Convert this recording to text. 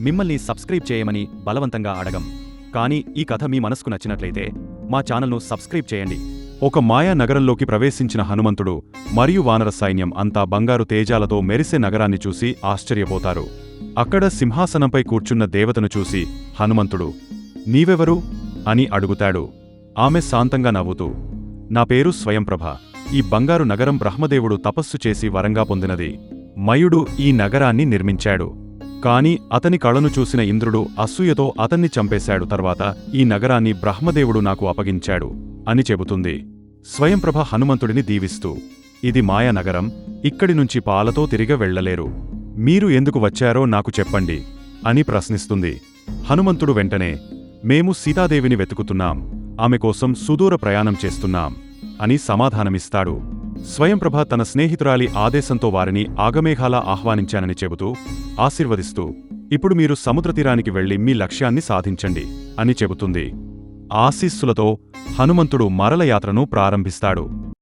మిమ్మల్ని సబ్స్క్రైబ్ చేయమని బలవంతంగా అడగం. కానీ ఈ కథ మీ మనసుకు నచ్చినట్లయితే మా ఛానల్ను సబ్స్క్రైబ్ చేయండి. ఒక మాయా నగరంలోకి ప్రవేశించిన హనుమంతుడు మరియు వానర సైన్యం అంతా బంగారు తేజాలతో మెరిసే నగరాన్ని చూసి ఆశ్చర్యపోతారు. అక్కడ సింహాసనంపై కూర్చున్న దేవతను చూసి హనుమంతుడు నీవెవరు? అని అడుగుతాడు. ఆమె శాంతంగా నవ్వుతూ నా పేరు స్వయంప్రభ. ఈ బంగారు నగరం బ్రహ్మదేవుడు తపస్సు చేసి వరంగా పొందినది. మయుడు ఈ నగరాన్ని నిర్మించాడు. కాని అతని కళను చూసిన ఇంద్రుడు అసూయతో అతన్ని చంపేశాడు. తర్వాత ఈ నగరాన్ని బ్రహ్మదేవుడు నాకు అప్పగించాడు అని చెబుతుంది. స్వయంప్రభ హనుమంతుడిని దీవిస్తూ ఇది మాయానగరం ఇక్కడి నుంచి పాలతో తిరిగి వెళ్ళలేరు. మీరు ఎందుకు వచ్చారో నాకు చెప్పండి అని ప్రశ్నిస్తుంది. హనుమంతుడు వెంటనే మేము సీతాదేవిని వెతుకుతున్నాం ఆమె కోసం సుదూర ప్రయాణం చేస్తున్నాం అని సమాధానమిస్తాడు. స్వయంప్రభ తన స్నేహితురాలి ఆదేశంతో వారిని ఆగమేఘాలా ఆహ్వానించానని చెబుతూ ఆశీర్వదిస్తూ ఇప్పుడు మీరు సముద్రతీరానికి వెళ్ళి మీ లక్ష్యాన్ని సాధించండి అని చెబుతుంది. ఆశీస్సులతో హనుమంతుడు మరల యాత్రను ప్రారంభిస్తాడు.